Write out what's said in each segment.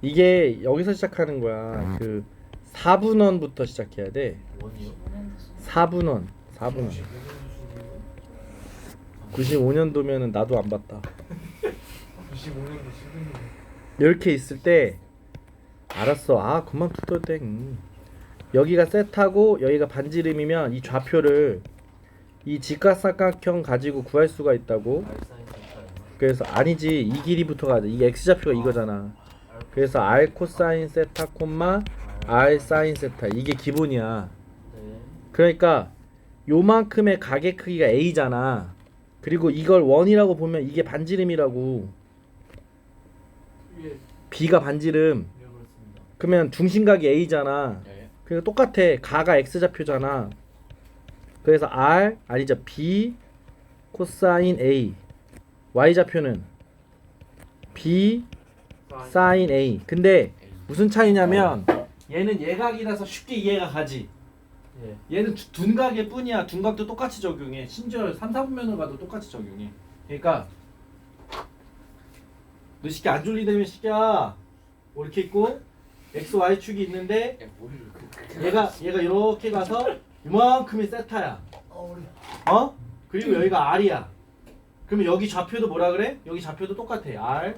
이게 여기서 시작하는 거야. 그 4분원부터 시작해야 돼. 원이요? 4분원. 4분원. 95년도면은 나도 안 봤다. 95년도 수준이 이렇게 있을 때 알았어. 아, 그만 돼. 음. 여기가 세타고 여기가 반지름이면 이 좌표를 이 직각삼각형 가지고 구할 수가 있다고. 그래서 아니지. 이 길이부터 가야 돼. 이 x 좌표가 이거잖아. 그래서 r 코사인 세타 콤마 r 사인 세타 이게 기본이야. 네. 그러니까 요만큼의 가게 크기가 a잖아. 그리고 이걸 원이라고 보면 이게 반지름이라고. 예. b가 반지름. 네. 그러면 중심각이 a잖아. 네. 그러니까 똑같아. 가가 x 좌표잖아. 그래서 r 아니죠 b 코사인 a. y 좌표는 b 사인 a. 근데 무슨 차이냐면 얘는 예각이라서 쉽게 이해가 가지. 예. 얘는 두- 둔각일 뿐이야. 둔각도 똑같이 적용해. 심지어 3, 4분면을 가도 똑같이 적용해. 그러니까 너 시계 안 졸리다면 시계야. 뭐 이렇게 있고 x, y 축이 있는데 머리를 그 얘가 얘가 이렇게 가서 이만큼이 세타야. 어? 그리고 여기가 r이야. 그러면 여기 좌표도 뭐라 그래? 여기 좌표도 똑같아. r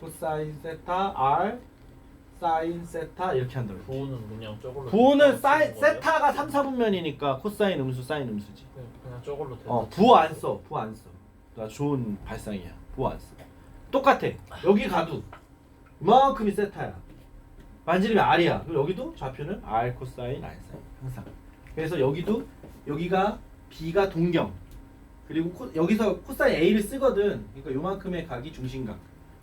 코사인 세타 r 사인 세타 이렇게 한다고. 부호는 그냥 저걸로 부호는 쓰는 사인 거예요? 세타가 3, 4분면이니까 코사인 음수 사인 음수지. 그냥, 그냥 저걸로 어, 부호 안 써. 부호 안 써. 나 좋은 발상이야. 부호 안 써. 똑같아. 여기 가도 이만큼이 세타야. 반지름이 r이야. 그리고 여기도 좌표는 r 코사인 r 사인 항상. 그래서 여기도 여기가 b가 동경. 그리고 코, 여기서 코사인 a를 쓰거든. 그러니까 요만큼의 각이 중심각.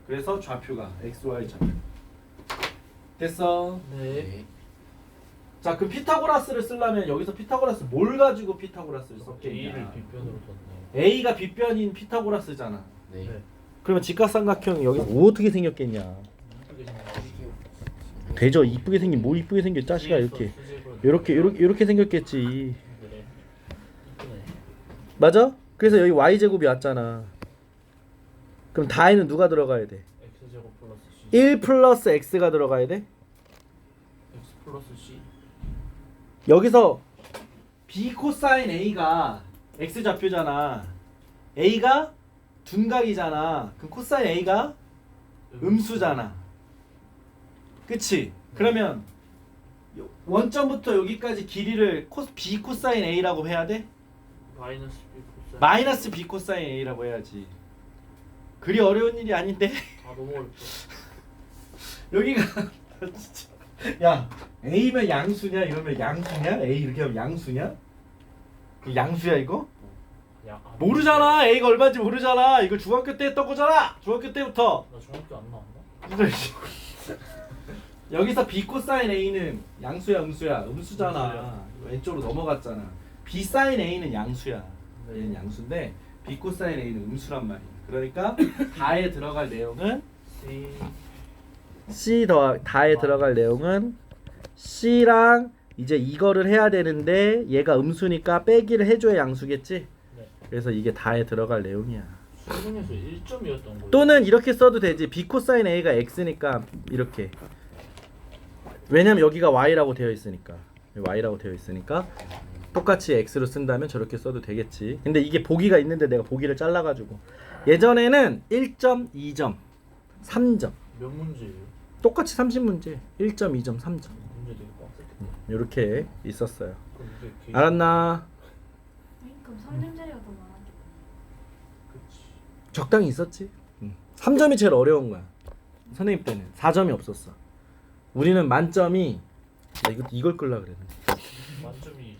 그래서 좌표가 x, y 좌표. 됐어. 네. 자, 그럼 피타고라스를 쓰려면 여기서 피타고라스 뭘 가지고 피타고라스를 A를 썼겠냐? 빗변으로 뒀네. A가 빗변인 피타고라스잖아. 네. 그러면 직각삼각형이 여기 뭐 어떻게 생겼겠냐? 되죠. 이쁘게 생긴 뭐 이쁘게 생겨 짜시가 이렇게 이렇게 이렇게 이렇게 생겼겠지. 맞아? 그래서 여기 y 제곱이 왔잖아. 그럼 다에는 누가 들어가야 돼? X 제곱 플러스 C. 1 플러스 x가 들어가야 돼? X 플러스 C. 여기서 b 코사인 a가 x 좌표잖아. a가 둔각이잖아. 그럼 코사인 a가 음수잖아. 그치? 그러면 요- 원점부터 여기까지 길이를 코, b 코사인 a라고 해야 돼? 마이너스 B 코사인. 마이너스 b 코사인 a라고 해야지. 그리 어려운 일이 아닌데 아 너무 어렵다. 여기가 진짜 야 a면 양수냐 이러면 양수냐 a 이렇게 하면 양수냐? 그 양수야 이거? 야, 아, 모르잖아 a가 얼마인지 모르잖아 이거 중학교 때 했던 거잖아 중학교 때부터 나 중학교 안 나왔나? 이거 씨. 여기서 b 코사인 a는 양수야 음수야 음수잖아 음수야. 왼쪽으로 넘어갔잖아 b 사인 a는 양수야 네. 얘는 양수인데 b 코사인 a는 음수란 말이야 그러니까 다에 들어갈 내용은 C. c 더 다에 들어갈 내용은 c랑 이제 이거를 해야 되는데 얘가 음수니까 빼기를 해줘야 양수겠지? 네. 그래서 이게 다에 들어갈 내용이야. 수능에서 1점이었던 거예요. 또는 이렇게 써도 되지. b 코사인 a가 x니까 이렇게. 왜냐면 여기가 y라고 되어 있으니까. y라고 되어 있으니까 똑같이 x로 쓴다면 저렇게 써도 되겠지. 근데 이게 보기가 있는데 내가 보기를 잘라가지고. 예전에는 1점 2점 3점. 몇 문제예요? 똑같이 30문제. 1점 2점 3점. 문제 되게 빡셌겠다. 이렇게 있었어요. 개- 알았나? 그럼 3점짜리가 더 많아. 그치. 적당히 있었지? 3점이 제일 어려운 거야. 선생님 때는. 4점이 없었어. 우리는 만점이 나 이거 이걸 끌라 그랬는데. 만점이